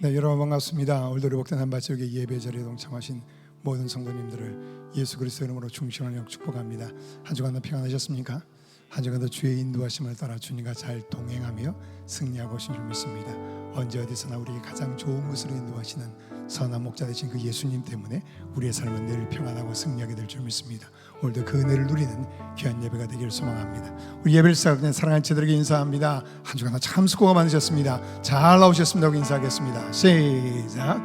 네, 여러분 반갑습니다. 오늘도 복된 한바지역의 예배 자리에 동참하신 모든 성도님들을 예수 그리스도 이름으로 중심을 역 축복합니다. 한 주간도 평안하셨습니까? 한 주간도 주의 인도하심을 따라 주님과 잘 동행하며 승리하고 믿습니다. 언제 어디서나 우리에게 가장 좋은 것으로 인도하시는 선한 목자 되신 그 예수님 때문에 우리의 삶은 늘 평안하고 승리하게 될 줄 믿습니다. 오늘도 그 은혜를 누리는 귀한 예배가 되기를 소망합니다. 우리 예배를 시작하는 사랑하는 제들에게 인사합니다. 한 주간 참 수고가 많으셨습니다. 잘 나오셨습니다. 인사하겠습니다. 시작.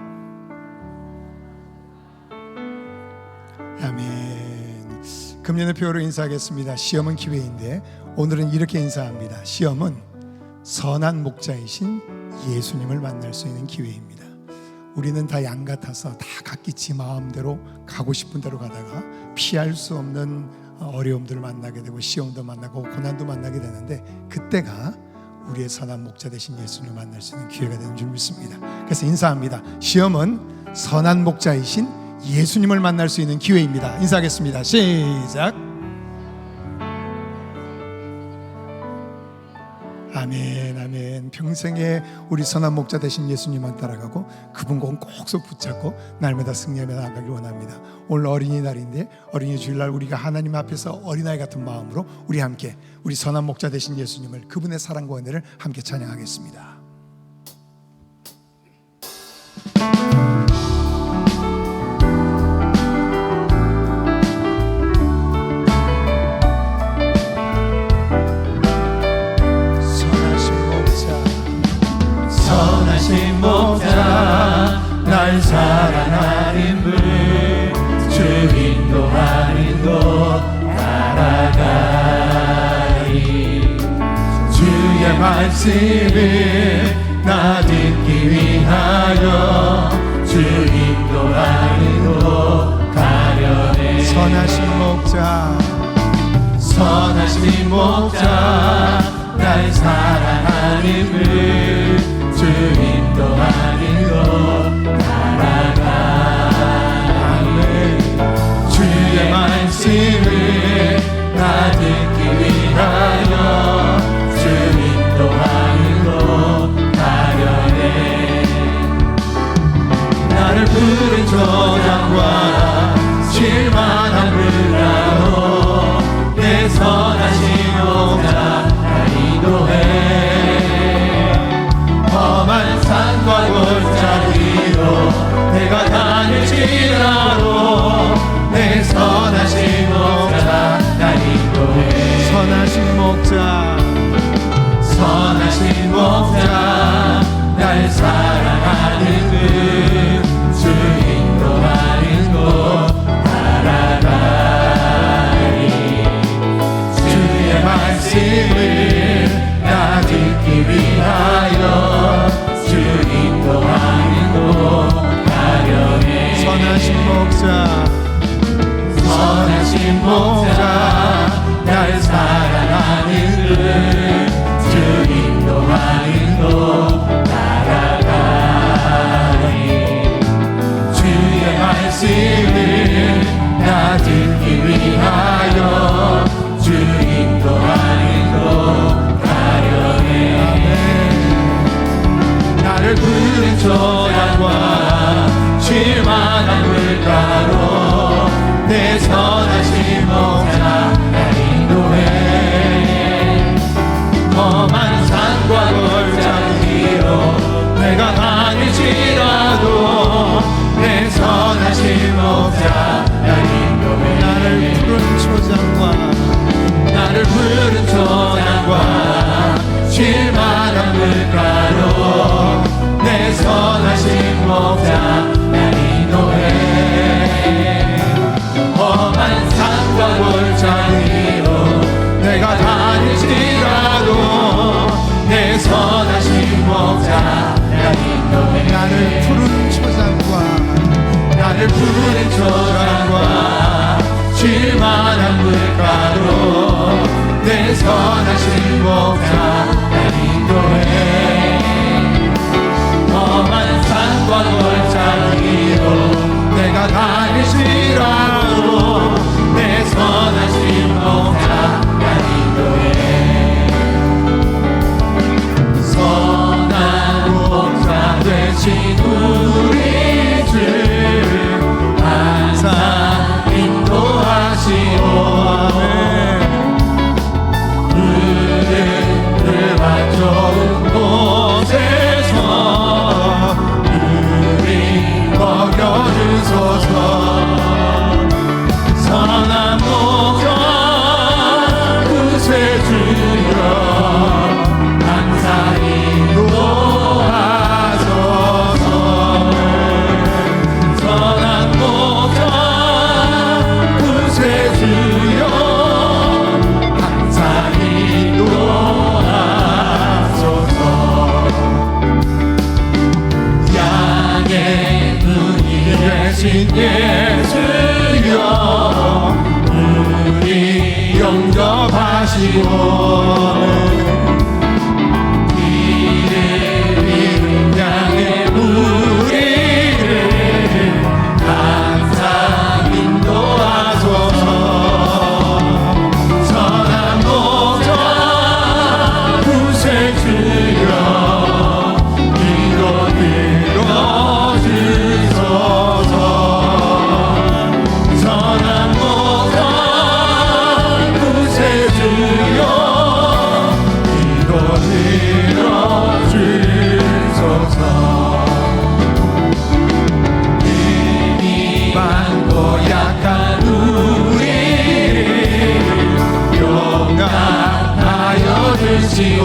아멘. 금년의 표로 인사하겠습니다. 시험은 기회인데 오늘은 이렇게 인사합니다. 시험은 선한 목자이신 예수님을 만날 수 있는 기회입니다. 우리는 다 양 같아서 다 각기 지 마음대로 가고 싶은 대로 가다가 피할 수 없는 어려움들을 만나게 되고 시험도 만나고 고난도 만나게 되는데 그때가 우리의 선한 목자 되신 예수님을 만날 수 있는 기회가 되는 줄 믿습니다. 그래서 인사합니다. 시험은 선한 목자이신 예수님을 만날 수 있는 기회입니다. 인사하겠습니다. 시작. 아멘, 아멘. 평생에 우리 선한 목자 되신 예수님만 따라가고 그분 꼭 꼭속 붙잡고 날마다 승리하며 나아가길 원합니다. 오늘 어린이날인데 어린이 주일날 우리가 하나님 앞에서 어린아이 같은 마음으로 우리 함께 우리 선한 목자 되신 예수님을 그분의 사랑과 은혜를 함께 찬양하겠습니다. 말씀을 나 듣기 위하여 주 인도 아닌도 가려네 선하신 목자. 선하신 목자 날 사랑 선 다닐지라도 내 선하신 목자 나를 푸른 초장과 나를 부른 조 나를 부른 조랑과 쉴만한 물가로 내 선하신 주시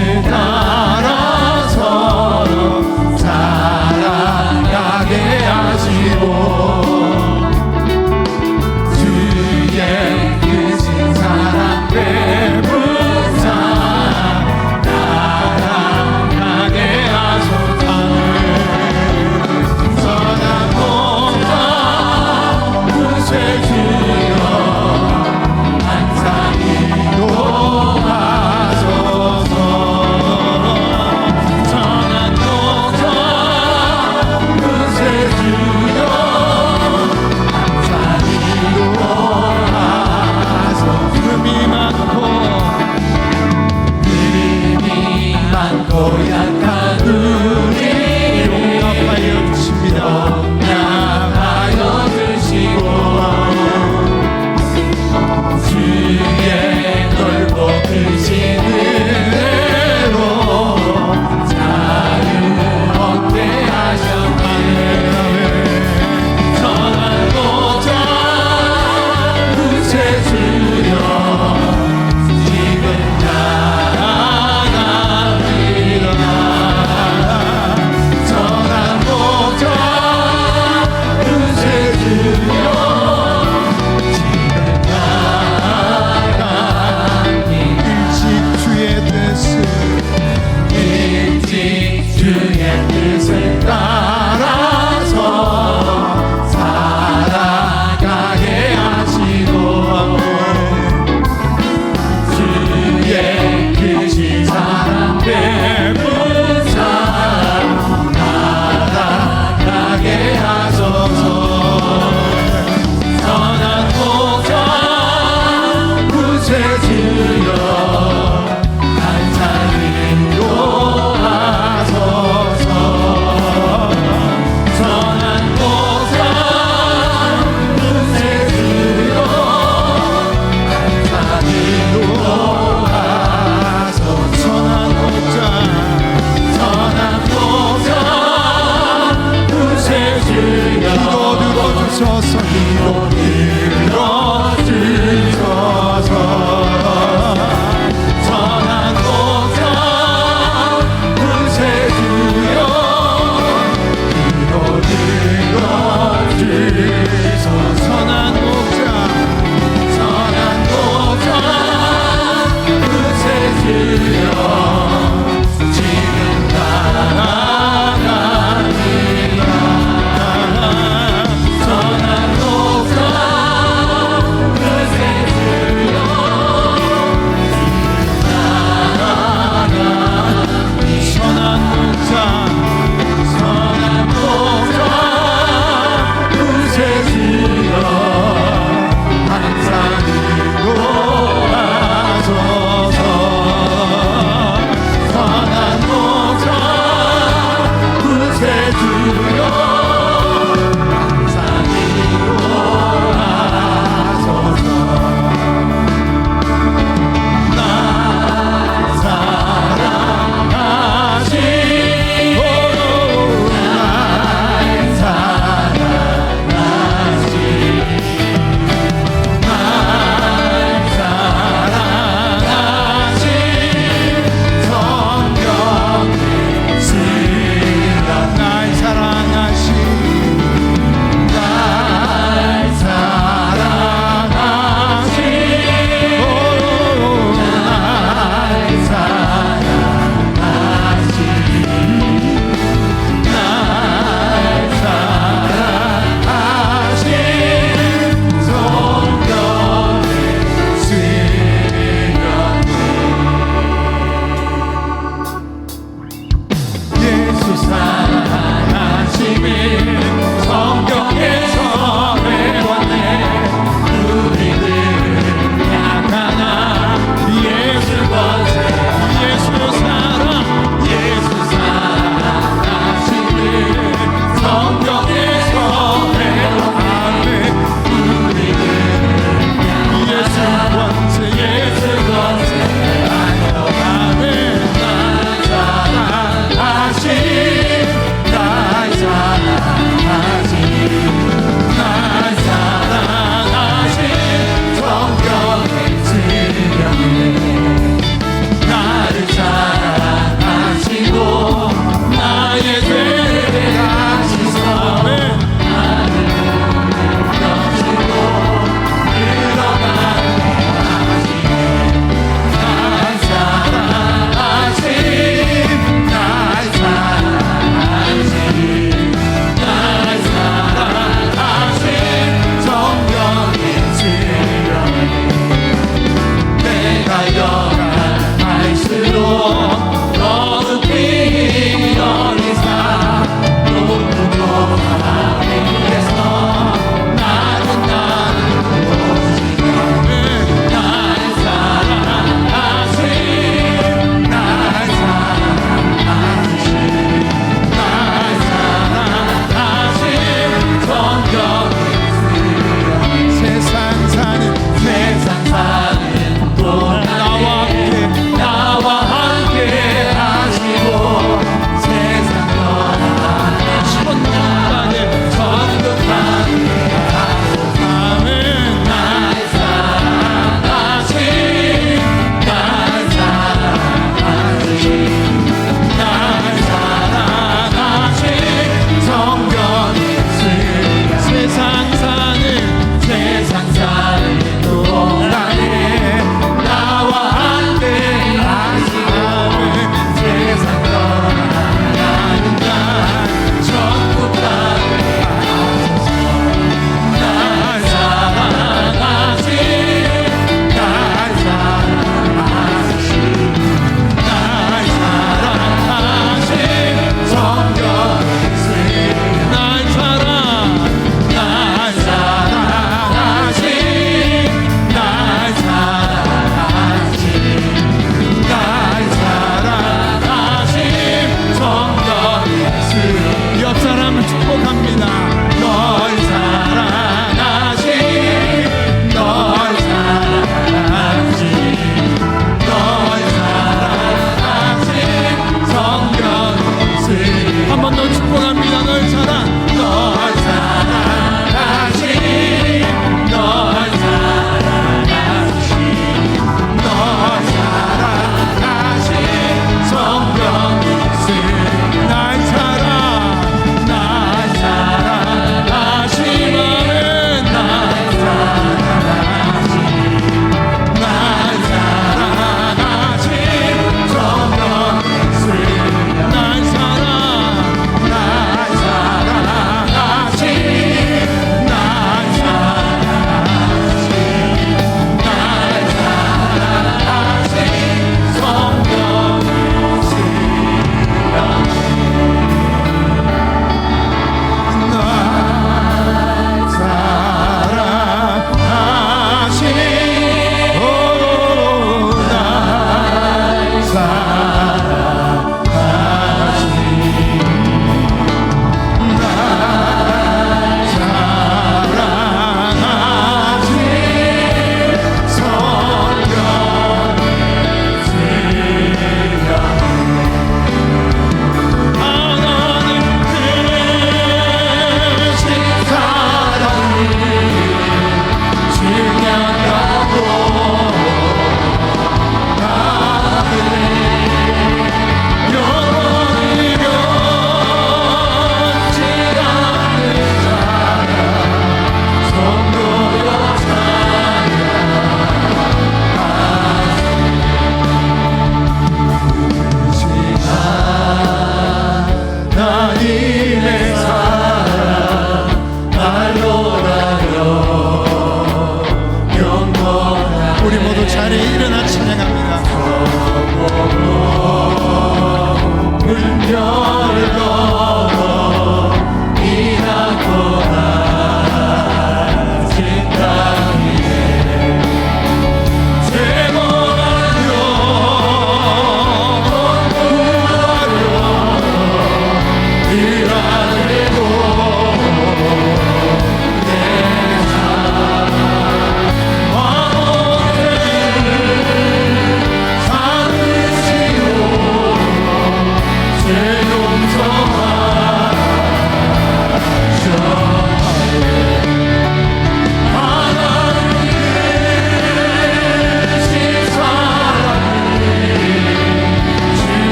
뜻을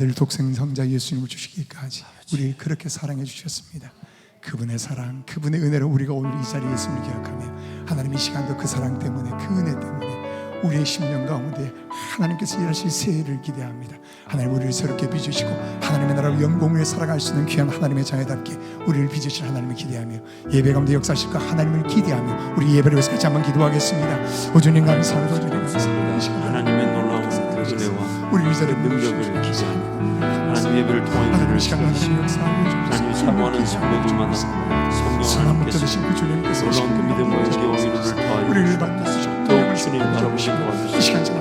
아들 독생 성자 예수님을 주시기까지 우리를 그렇게 사랑해 주셨습니다. 그분의 사랑, 그분의 은혜로 우리가 오늘 이 자리에 있음을 기억하며 하나님 이 시간도 그 사랑 때문에 그 은혜 때문에 우리의 심령 가운데 하나님께서 일하실 새해를 기대합니다. 하나님 우리를 새롭게 빚으시고 하나님의 나라로 영광을 살아갈 수 있는 귀한 하나님의 자녀답게 우리를 빚으실 하나님을 기대하며 예배 가운데 역사하실까 하나님을 기대하며 우리 예배를 위해서 같이 한번 기도하겠습니다. 오주님 감사합니다. 오주님 감사합니다. 하나님의 그 우리 위자의 능력을 기대하며 하나님 예배를 통하여 하나님의 시간 하나님 역사하여 주옵소서. 사모하는 성도들 만나 성령을 받으신 그 주님께서 놀라운 믿음과 용기와 위로를 더하여 우리를 만나서 더욱 주님 경험하고 이 시간 지나